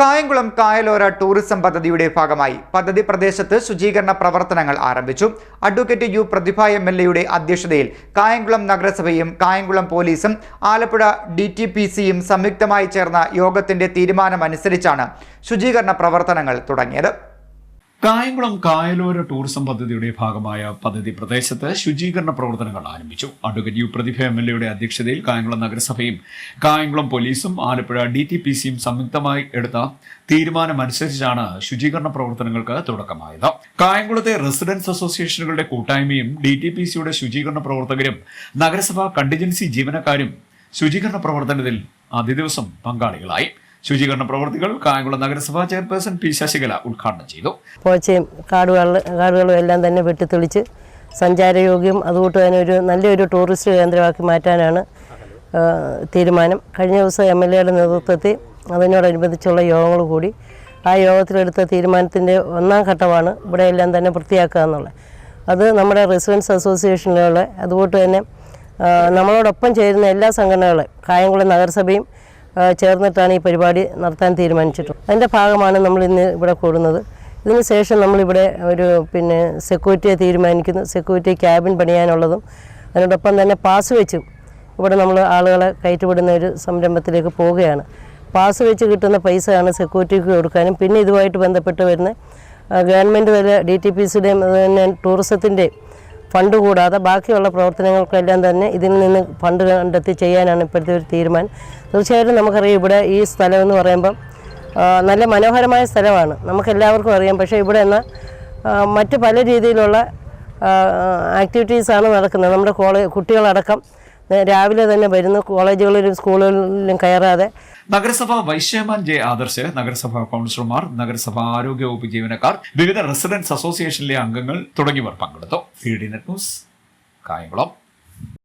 Kayamkulam കായലോര tourism പദ്ധതിയുടെ ഭാഗമായി പദ്ധതി പ്രദേശത്ത് ശുചീകരണ പ്രവർത്തനങ്ങൾ ആരംഭിച്ചു. Advocate U Prathibha M L എയുടെ അധ്യക്ഷതയിൽ കായംകുളം നഗരസഭയും കായംകുളം പോലീസും ആലപ്പുഴ ഡി ടി പി സിയും സംയുക്തമായി ചേർന്ന യോഗത്തിന്റെ തീരുമാനമനുസരിച്ചാണ് ശുചീകരണ പ്രവർത്തനങ്ങൾ തുടങ്ങിയത്. കായംകുളം കായലോര ടൂറിസം പദ്ധതിയുടെ ഭാഗമായ പദ്ധതി പ്രദേശത്ത് ശുചീകരണ പ്രവർത്തനങ്ങൾ ആരംഭിച്ചു. Advocate U Prathibha M L എയുടെ അധ്യക്ഷതയിൽ കായംകുളം നഗരസഭയും കായംകുളം പോലീസും ആലപ്പുഴ ഡി ടി പി സിയും സംയുക്തമായി എടുത്ത തീരുമാനമനുസരിച്ചാണ് ശുചീകരണ പ്രവർത്തനങ്ങൾക്ക് തുടക്കമായത്. കായംകുളത്തെ റെസിഡൻസ് അസോസിയേഷനുകളുടെ കൂട്ടായ്മയും ഡി ടി പി സിയുടെ ശുചീകരണ പ്രവർത്തകരും നഗരസഭാ കണ്ടിജൻസി ജീവനക്കാരും ശുചീകരണ പ്രവർത്തനത്തിൽ ദിവസം പങ്കാളികളായി. ശുചീകരണ പ്രവർത്തികൾ കായംകുളം നഗരസഭാ ചെയർപേഴ്സൺ പി ശശികല ഉദ്ഘാടനം ചെയ്തു. പോച്ചയും കാടുകൾ കാടുകളും എല്ലാം തന്നെ വെട്ടിത്തെളിച്ച് സഞ്ചാരയോഗ്യം അതുകൊണ്ട് തന്നെ ഒരു നല്ലൊരു ടൂറിസ്റ്റ് കേന്ദ്രമാക്കി മാറ്റാനാണ് തീരുമാനം. കഴിഞ്ഞ ദിവസം എം എൽ എയുടെ നേതൃത്വത്തിൽ അതിനോടനുബന്ധിച്ചുള്ള യോഗങ്ങൾ കൂടി. ആ യോഗത്തിലെടുത്ത തീരുമാനത്തിന്റെ ഒന്നാം ഘട്ടമാണ് ഇവിടെ എല്ലാം തന്നെ വൃത്തിയാക്കുക എന്നുള്ളത്. അത് നമ്മുടെ റെസിഡൻസ് അസോസിയേഷനിലുള്ള അതുകൊണ്ട് തന്നെ നമ്മളോടൊപ്പം ചേരുന്ന എല്ലാ സംഘടനകളും കായംകുളം നഗരസഭയും ചേർന്നിട്ടാണ് ഈ പരിപാടി നടത്താൻ തീരുമാനിച്ചിട്ടുള്ളത്. അതിന്റെ ഭാഗമാണ് നമ്മൾ ഇന്ന് ഇവിടെ കൂടുന്നത്. ഇതിന് ശേഷം നമ്മളിവിടെ ഒരു പിന്നെ സെക്യൂരിറ്റിയെ തീരുമാനിക്കുന്നു. സെക്യൂരിറ്റി ക്യാബിൻ പണിയാനുള്ളതും അതിനോടൊപ്പം തന്നെ പാസ് വെച്ചും ഇവിടെ നമ്മൾ ആളുകളെ കയറ്റിവിടുന്ന ഒരു സംരംഭത്തിലേക്ക് പോവുകയാണ്. പാസ് വെച്ച് കിട്ടുന്ന പൈസയാണ് സെക്യൂരിറ്റിക്ക് കൊടുക്കാനും പിന്നെ ഇതുമായിട്ട് ബന്ധപ്പെട്ട് വരുന്ന ഗവൺമെന്റ് തല ഡി ടി പി സിയുടെയും അതുപോലെ തന്നെ ടൂറിസത്തിന്റെയും ഫണ്ട് കൂടാതെ ബാക്കിയുള്ള പ്രവർത്തനങ്ങൾക്കെല്ലാം തന്നെ ഇതിൽ നിന്ന് ഫണ്ട് കണ്ടെത്തി ചെയ്യാനാണ് ഇപ്പോഴത്തെ ഒരു തീരുമാനം. തീർച്ചയായിട്ടും നമുക്കറിയാം ഇവിടെ ഈ സ്ഥലം എന്ന് പറയുമ്പം നല്ല മനോഹരമായ സ്ഥലമാണ്. നമുക്കെല്ലാവർക്കും അറിയാം. പക്ഷേ ഇവിടെ നിന്ന് മറ്റ് പല രീതിയിലുള്ള ആക്ടിവിറ്റീസാണ് നടക്കുന്നത്. നമ്മുടെ കോളേജ് കുട്ടികളടക്കം രാവിലെ തന്നെ വരുന്ന കോളേജുകളിലും സ്കൂളുകളിലും കയറാതെ നഗരസഭ വൈശ്യമാൻ ജെ ആദർശ് നഗരസഭാ കൗൺസിലർമാർ നഗരസഭാ ആരോഗ്യ വകുപ്പ് ജീവനക്കാർ വിവിധ റെസിഡൻസ് അസോസിയേഷനിലെ അംഗങ്ങൾ തുടങ്ങിയവർ പങ്കെടുത്തു. Net news Kayamkulam.